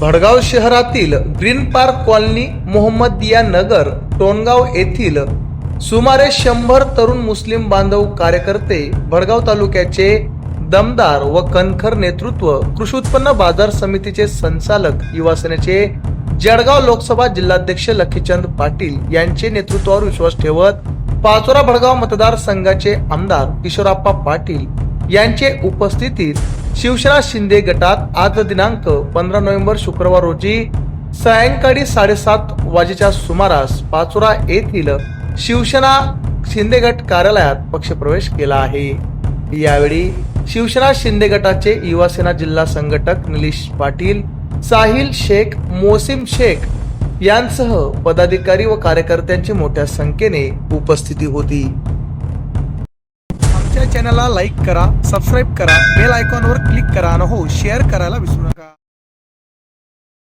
भडगाव शहरातील green park colony Mohammadiya Nagar Tongaon येथील सुमारे शंभर तरुण मुस्लिम बांधव कार्यकर्ते भडगाव तालुक्याचे दमदार व कणखर नेतृत्व कृषी उत्पन्न बाजार समितीचे संचालक युवासेनेचे जळगाव लोकसभा जिल्हाध्यक्ष लखीचंद पाटील यांचे नेतृत्वावर विश्वास ठेवत पाचोरा भडगाव मतदारसंघाचे आमदार किशोराप्पा पाटील यांचे उपस्थितीत शिवसेना शिंदे गटात आज दिनांक पंधरा नोव्हेंबर शुक्रवार रोजी सायंकाळी साडेसात वाजेच्या सुमारास पाचोरा येथील शिवसेना शिंदे गट कार्यालयात पक्षप्रवेश केला आहे. यावेळी शिवसेना शिंदे गटाचे युवासेना जिल्हा संघटक निलेश पाटील साहिल शेख मोसिम शेख यांसह पदाधिकारी व कार्यकर्त्यांची मोठ्या संख्येने उपस्थिती होती. आमच्या चॅनलला लाईक करा सबस्क्राईब करा बेल आयकॉनवर क्लिक करा आणि हो शेअर करायला विसरू नका.